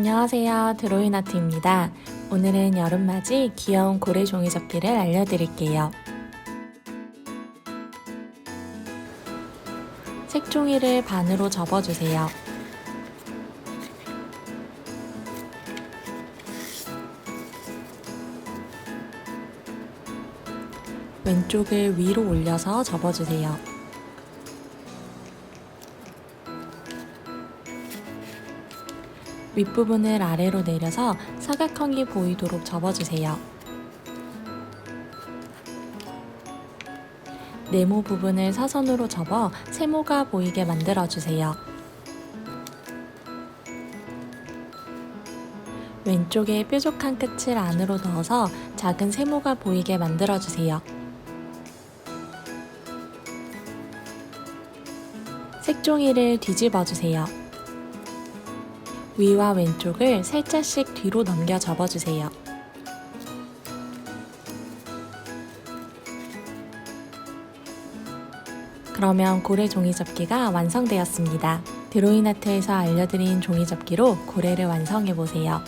안녕하세요. 드로이나트입니다. 오늘은 여름맞이 귀여운 고래 종이 접기를 알려드릴게요. 색종이를 반으로 접어주세요. 왼쪽을 위로 올려서 접어주세요. 윗부분을 아래로 내려서 사각형이 보이도록 접어주세요. 네모 부분을 사선으로 접어 세모가 보이게 만들어주세요. 왼쪽에 뾰족한 끝을 안으로 넣어서 작은 세모가 보이게 만들어주세요. 색종이를 뒤집어 주세요. 위와 왼쪽을 살짝씩 뒤로 넘겨 접어주세요. 그러면 고래 종이접기가 완성되었습니다. 드로잉아트에서 알려드린 종이접기로 고래를 완성해보세요.